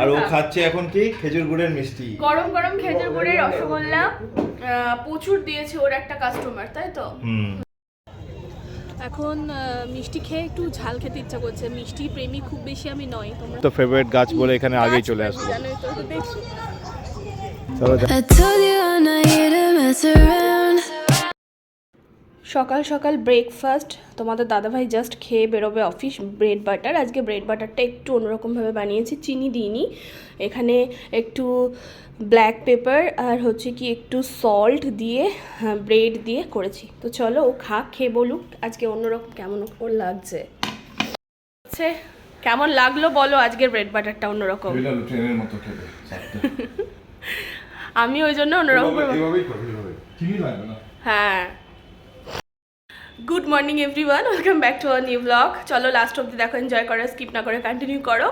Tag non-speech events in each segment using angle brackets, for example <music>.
আর ও। খাচ্ছে এখন কি? খেজুর গুড়ের মিষ্টি। গরম গরম খেজুর গুড়ের রসগোল্লা প্রচুর দিয়েছে ওর একটা কাস্টমার তাই তো? হুম। এখন মিষ্টি খেয়ে একটু ঝাল খেতে ইচ্ছা করছে। মিষ্টি প্রেমী খুব বেশি আমি নই তোমরা তো ফেভারিট গাছ বলে এখানে আগেই চলে গাছ আসলো। জানোই তো, তো দেখি চলো সকাল সকাল ব্রেকফাস্ট তোমাদের দাদাভাই জাস্ট খেয়ে বেরোবে অফিস ব্রেড বাটার আজকে ব্রেড বাটারটা একটু অন্যরকমভাবে বানিয়েছি চিনি দিইনি। এখানে একটু ব্ল্যাক পেপার আর হচ্ছে কি একটু সল্ট দিয়ে ব্রেড দিয়ে করেছি। তো চলো ও খা খেয়ে বলুক আজকে অন্যরকম কেমন ওর লাগছে। হচ্ছে কেমন লাগল বলো আজকের ব্রেড বাটারটা অন্যরকম। <laughs> আমি ওই জন্য অন্যরকম হ্যাঁ। Good morning everyone welcome back to new blog চলো লাস্ট অব্দি দেখো এনজয় করো স্কিপ না করে কন্টিনিউ করো।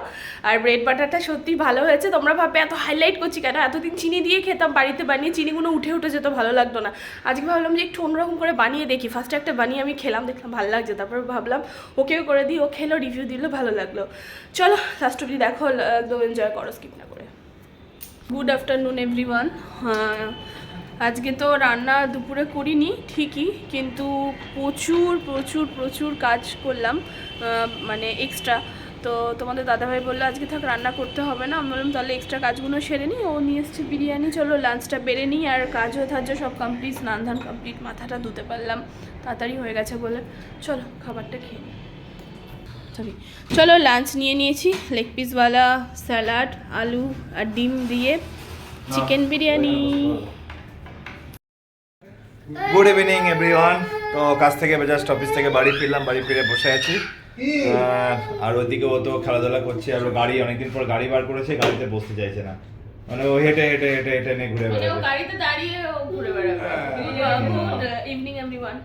আর ব্রেড বাটারটা সত্যি ভালো হয়েছে। তোমরা ভাববে, এত হাইলাইট করছি কেন? এতদিন চিনি দিয়ে খেতাম, বাড়িতে বানিয়ে চিনিগুলো উঠে উঠে যেত ভালো লাগতো না। আজকে ভাবলাম যে একটু অন্যরকম করে বানিয়ে দেখি। ফার্স্টে একটা বানিয়ে আমি খেলাম, দেখলাম ভালো লাগছে। তারপর ভাবলাম, ওকেও করে দিই, ও খেলো রিভিউ দিল, ভালো লাগল। চলো লাস্ট অব্দি দেখো, একদম এনজয় করো স্কিপ না করে। গুড আফটারনুন এভরিওয়ান আজকে তো রান্না দুপুরে করিনি ঠিকই কিন্তু প্রচুর প্রচুর প্রচুর কাজ করলাম মানে এক্সট্রা তো তোমাদের দাদাভাই বলল আজকে থাক রান্না করতে হবে না। আমি বললাম তাহলে এক্সট্রা কাজগুলো সেরে নিই ও নিয়ে এসছে বিরিয়ানি। চলো লাঞ্চটা বেড়ে নিই আর কাজও ধার্য সব কমপ্লিট স্নান ধান কমপ্লিট মাথাটা ধুতে পারলাম। তাড়াতাড়ি হয়ে গেছে বলে। চলো খাবারটা খেয়ে সরি চলো লাঞ্চ নিয়ে নিয়েছি। লেগ পিসওয়ালা স্যালাড আলু আর ডিম দিয়ে chicken biryani. Good evening everyone তো কাজ থেকে জাস্ট অফিস থেকে বাড়ি ফিরলাম বাড়ি ফিরে বসে আছি। আর- ওদিকে ও তো খেলাধুলা করছে আর গাড়ি অনেকদিন পর গাড়ি বার করেছে গাড়িতে বসতে চাইছে না। মানে ও হেঁটে হেঁটে হেঁটে হেঁটে নিয়ে ঘুরে বেড়াবে। গাড়িতে দাঁড়িয়ে ও ঘুরে বেড়াবে। গুড ইভিনিং এভরিওয়ান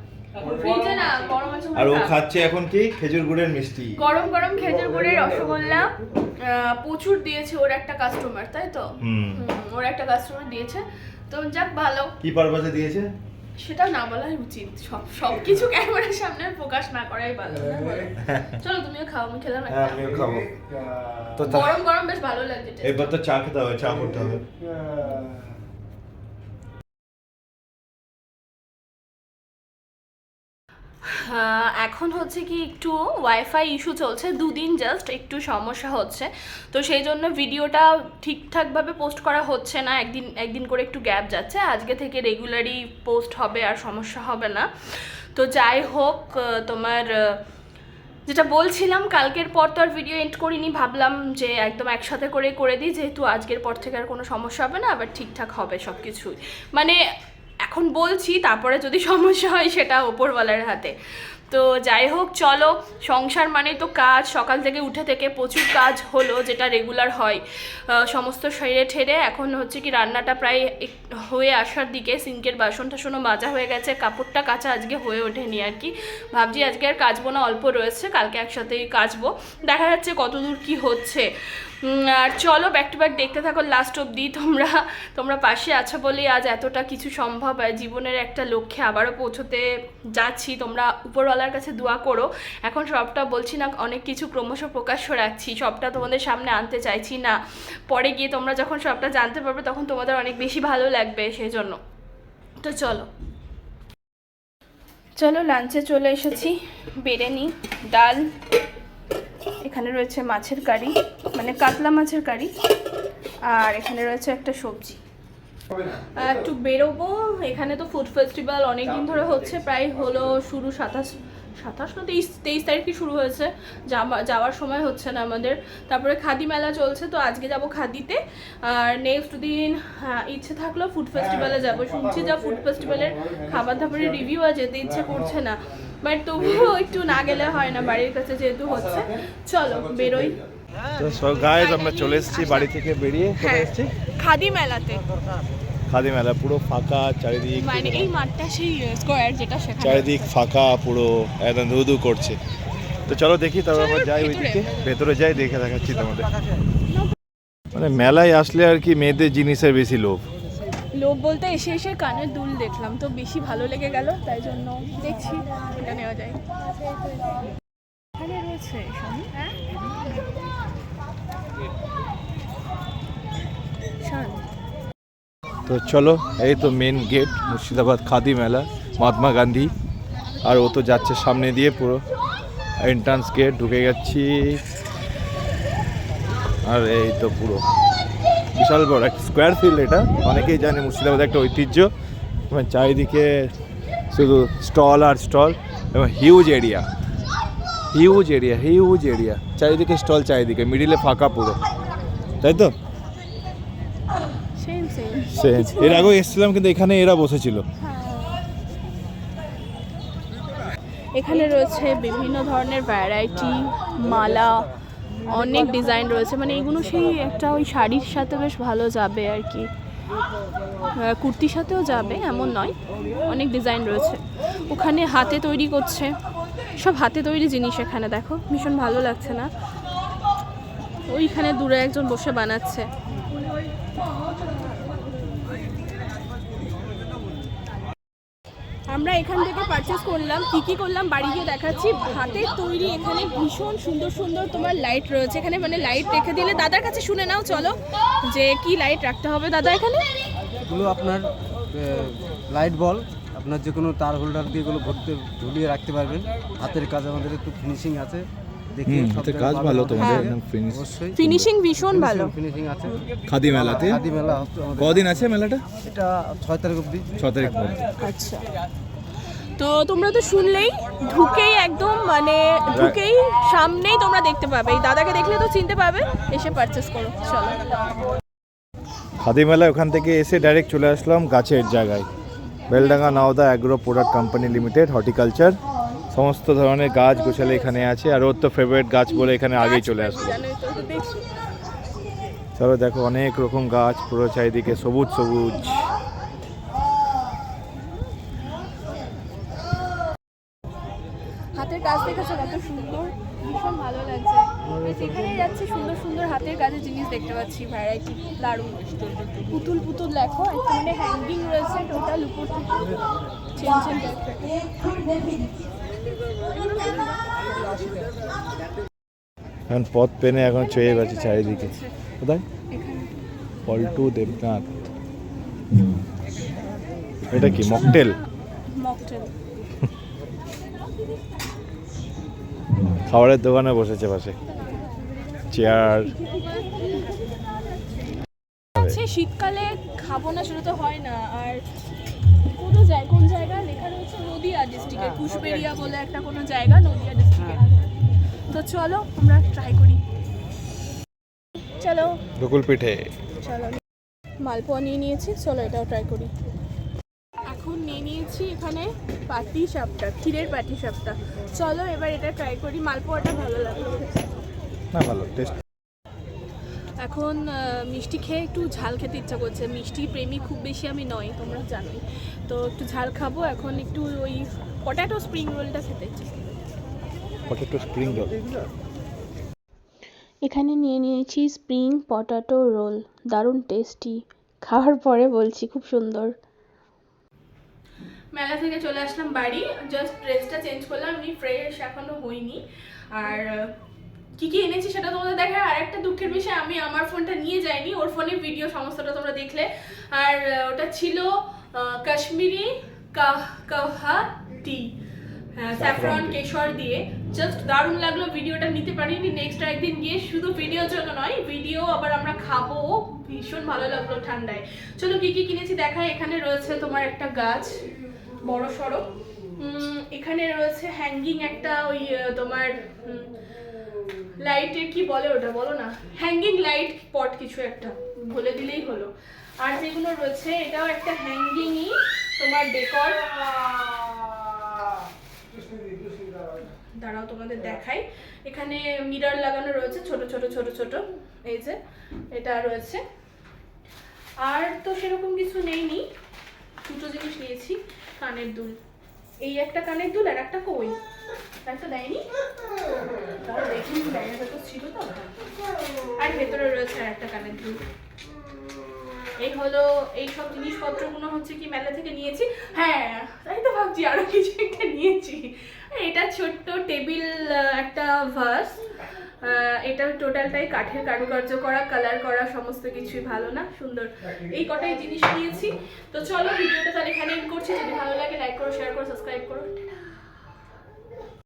আর ও খাচ্ছে এখন কি? খেজুর গুড়ের মিষ্টি। গরম গরম খেজুর গুড়ের রসগোল্লা। প্রচুর দিয়েছে ওর একটা কাস্টমার তাই তো? ওর একটা কাস্টমার দিয়েছে। তো যাক ভালো। কি পারপাসে দিয়েছে? সেটা না বলাই উচিত। সব সব কিছু ক্যামেরার সামনে প্রকাশ না করাই ভালো। না বলো? চলো তুমিও খাও আমি খেলাম হ্যাঁ একটা আমিও খাব। তো গরম গরম বেশ ভালো লাগছে। এবার তো চা খেতে হবে চা করতে হবে। এখন হচ্ছে কি একটু ওয়াইফাই ইস্যু চলছে, দুদিন জাস্ট একটু সমস্যা হচ্ছে। তো সেই জন্য ভিডিওটা ঠিকঠাকভাবে পোস্ট করা হচ্ছে না, একদিন একদিন করে একটু গ্যাপ যাচ্ছে। আজকে থেকে রেগুলারই পোস্ট হবে আর সমস্যা হবে না। তো যাই হোক তোমার যেটা বলছিলাম, কালকের পর তো আর ভিডিও এন্ড করিনি, ভাবলাম যে একদম একসাথে করে করে দিই, যেহেতু আজকের পর থেকে আর কোনো সমস্যা হবে না, আবার ঠিকঠাক হবে সব কিছুই মানে এখন বলছি, তারপরে যদি সমস্যা হয় সেটা ওপরওয়ালার হাতে। তো যাই হোক, চলো, সংসার মানে তো কাজ, সকাল থেকে উঠে থেকে প্রচুর কাজ হলো, যেটা রেগুলার হয়। সমস্ত সেরে ঠেরে এখন হচ্ছে কি রান্নাটা প্রায় হয়ে আসার দিকে, সিঙ্কের বাসন টাসনও মাজা হয়ে গেছে, কাপড়টা কাচা আজকে হয়ে ওঠেনি আর কি। ভাবছি আজকে আর কাচবো না, অল্প রয়েছে, কালকে একসাথেই কাচবো। দেখা যাচ্ছে কতদূর কি হচ্ছে। আর চলো ব্যাক টু ব্যাক দেখতে থাকো লাস্ট অবধি। তোমরা তোমরা পাশে আছো বলেই আজ এতটা কিছু সম্ভব জীবনের একটা লক্ষ্যে আবারও পৌঁছতে যাচ্ছি। তোমরা উপরওয়ালার কাছে দোয়া করো। এখন সবটা বলছি না, অনেক কিছু ক্রমশ প্রকাশ্য রাখছি সবটা তোমাদের সামনে আনতে চাইছি না। পরে গিয়ে তোমরা যখন সবটা জানতে পারবে, তখন তোমাদের অনেক বেশি ভালো লাগবে সেই জন্য তো চলো। চলো লাঞ্চে চলে এসেছি। বিরিয়ানি, ডাল এখানে রয়েছে মাছের কারি মানে কাতলা মাছের কারি, আর এখানে রয়েছে একটা সবজি। একটু বেরোবো, এখানে তো ফুড ফেস্টিভ্যাল অনেক দিন ধরে হচ্ছে, প্রায় হলো শুরু সাতাশ সাতাশ না তেইশ তেইশ তারিখে শুরু হয়েছে যাওয়া- যাওয়ার সময় হচ্ছে না আমাদের। তারপরে খাদি মেলা চলছে, তো আজকে যাব খাদিতে, আর নেক্সট দিন ইচ্ছে থাকল ফুড ফেস্টিভ্যালে যাব। শুনছি যা ফুড ফেস্টিভ্যালের খাবার দাবারের রিভিউ আর যেতে ইচ্ছে করছে না। বাট তবুও একটু না গেলে হয় না বাড়ির কাছে যেহেতু হচ্ছে। চলো বেরোই। তো গাইজ আমরা চলে এসেছি বাড়ি থেকে বেরিয়ে কোথায় হ্যাঁ এসেছি? খাদি মেলাতে। খাদি মেলা পুরো ফাঁকা চারিদিক মানে এই মাঠটা সেই স্কোয়ার যেটা সেখানে চারিদিক ফাঁকা পুরো একদম ধু ধু করছে। তো চলো দেখি তারপর আমরা যাই। ওইদিকে ভেতরে যাই দেখে দেখাচ্ছি তোমাদের। মানে মেলায় আসলে আর কি মেয়েদের জিনিসের বেশি লোভ। লোক বলতে এসে এসে কানের দুল দেখলাম, তো বেশি ভালো লেগে গেল, তাই জন্য দেখছি, এটা নেওয়া যায়। হ্যাঁ? তো চলো, এই তো মেন গেট মুর্শিদাবাদ খাদি মেলা, মহাত্মা গান্ধী। আর ও তো যাচ্ছে সামনে দিয়ে পুরো এন্ট্রান্স গেট ঢুকে যাচ্ছি আর এই তো পুরো। বিশাল বড় একটা স্কোয়ার ফিল্ড এটা। অনেকেই জানে মুর্শিদাবাদ একটা ঐতিহ্য। এবং চারিদিকে শুধু স্টল আর স্টল এবং huge area huge area huge area stall stall চারিদিকে। মিডিলে ফাঁকা পুরো। তাই তো? এর আগেও এসেছিলাম কিন্তু এখানে এরা বসেছিল। এখানে রয়েছে বিভিন্ন ধরনের ভ্যারাইটি মালা অনেক ডিজাইন রয়েছে। মানে এগুলো সেই একটা ওই শাড়ির সাথে বেশ ভালো যাবে আর কি। কুর্তির সাথেও যাবে, এমন নয়। অনেক ডিজাইন রয়েছে। ওখানে হাতে তৈরি করছে। সব হাতে তৈরি জিনিস এখানে, দেখো। ভীষণ ভালো লাগছে না। ওইখানে দূরে একজন বসে বানাচ্ছে। আমরা এখান থেকে পারচেস করলাম কি কি করলাম বাড়ি গিয়ে দেখাচ্ছি। হাতের তৈরি এখানে ভীষণ সুন্দর সুন্দর তোমার লাইট রয়েছে। এখানে মানে লাইট রেখে দিলে দাদার কাছে শুনে নাও চলো। যে কি লাইট রাখতে হবে দাদা এখানে? এগুলো আপনার লাইট বল আপনার যে কোনো তার হোল্ডার দিয়ে এগুলো ভরতে ঝুলিয়ে রাখতে পারবেন। হাতের কাজ আমাদের একটু ফিনিশিং আছে। দেখি হাতের কাজ ভালো তোমাদের, ফিনিশিং ভীষণ ভালো। ফিনিশিং আছে। খাদি মেলাতে? আদি মেলা কদিন আছে মেলাটা? এটা ছয় তারিখ অবধি। ছ তারিখ পর্যন্ত আচ্ছা। তো তোমরা তো শুনলেই ঢুকেই একদম মানে ঢুকেই সামনেই তোমরা দেখতে পাবে। এই দাদাকে দেখলে তো চিনতে পাবে এসে পারচেস করো চলো। খাদি মেলা ওখান থেকে এসে ডাইরেক্ট চলে আসলাম গাছের জায়গায়। Beldanga Naoda agro product company limited horticulture. সমস্ত ধরনের গাছ গোছালে এখানে আছে আর ওর তো ফেভারিট গাছ বলে এখানে আগেই চলে আসলো। তবে দেখো অনেক রকম গাছ পুরো চারিদিকে সবুজ সবুজ। যেখানে যাচ্ছি সুন্দর সুন্দর হাতের কাজের জিনিস দেখতে পাচ্ছি ভ্যারাইটি দারুণ পুতুল পুতুল দেখো একটা মানে হ্যাঙ্গিং রয়েছে টোটাল উপর এখন পথ পেনে এখন চয়ে গেছে চারিদিকে। কোথায়? পল্টু দেবনাথ। এটা কি মকটেল? মকটেল। খাবারের দোকানে বসেছে পাশে। চেয়ার আছে শীতকালে খাব না সেটা তো হয় না। আর কোনো জায়গা কোন জায়গা? লেখা রয়েছে নদিয়া ডিস্ট্রিক্টের কুশবেরিয়া বলে একটা কোনো জায়গা নদিয়া ডিস্ট্রিক্টের তো চলো আমরা ট্রাই করি। চলো। বকুল পিঠে। চলো। মালপোয়া নিয়ে নিয়েছি চলো এটাও ট্রাই করি। এখন নিয়ে নিয়েছি এখানে পাটি সাপটা ক্ষীরের পাটি সাপটা। চলো এবার এটা ট্রাই করি। মালপোয়াটা ভালো লাগল। না ভালো টেস্ট এখন মিষ্টি খেয়ে একটু ঝাল খেতে ইচ্ছা করছে। মিষ্টি প্রেমী খুব বেশি আমি নই তোমরা জানোই তো একটু ঝাল খাব এখন একটু ওই পটাটো স্প্রিং রোলটা খেতে ইচ্ছে করছে। পটেটো স্প্রিং রোল এখানে নিয়ে নিয়েছি স্প্রিং পটাটো রোল দারুণ টেস্টি খাওয়ার পরে বলছি খুব সুন্দর। মেলা থেকে চলে আসলাম বাড়ি। জাস্ট ড্রেসটা চেঞ্জ করলাম আমি ফ্রেশ এখনও হইনি আর কি কি এনেছি সেটা তোমাদের দেখায় আর একটা দুঃখের বিষয় আমি আমার ফোনটা নিয়ে যাইনি ওর ফোনে ভিডিও সমস্তটা তোমরা দেখলে। আর ওটা ছিল কাশ্মীরি কাহ কাহা টি স্যাফরন কেশর দিয়ে। জাস্ট দারুণ লাগল ভিডিওটা নিতে পারিনি নেক্সট একদিন গিয়ে শুধু ভিডিওর জন্য নয় ভিডিও আবার আমরা খাব। ভীষণ ভালো লাগল ঠান্ডায়। চলো কি কি কিনেছি দেখা এখানে রয়েছে তোমার একটা গাছ বড় সড়ো। এখানে রয়েছে হ্যাঙ্গিং একটা ওই তোমার লাইটের কি বলে ওটা? বলো না। হ্যাঙ্গিং লাইট পট কিছু একটা। বলে দিলেই হলো। আর যেগুলো রয়েছে, এটাও একটা হ্যাঙ্গিংই তোমার ডেকর দাঁড়াও, তোমাদের দেখাই। এখানে মিরর লাগানো রয়েছে, ছোট ছোট ছোট ছোট। এই যে, এটা রয়েছে। আর তো সেরকম কিছু নেইনি। দুটো জিনিস নিয়েছি, কানের দুল। এই একটা কানের দুল আর একটা কই? দেয়নি? ব্যাগের ভেতর ছিল তো। আর ভেতরে রয়েছে একটা কানের এই হলো এই সব জিনিসপত্রগুলো হচ্ছে কি মেলা থেকে নিয়েছি। হ্যাঁ তাই তো ভাবছি আরও কিছু একটা নিয়েছি। এটা ছোট্ট টেবিল একটা ভাস এটা টোটালটাই কাঠের কারুকার্য করা, কালার করা, সমস্ত কিছুই ভালো না, সুন্দর। এই কটাই জিনিস নিয়েছি। তো চলো, ভিডিওটা তাহলে এখানে করছি। যদি ভালো লাগে লাইক করো শেয়ার করো সাবস্ক্রাইব করো।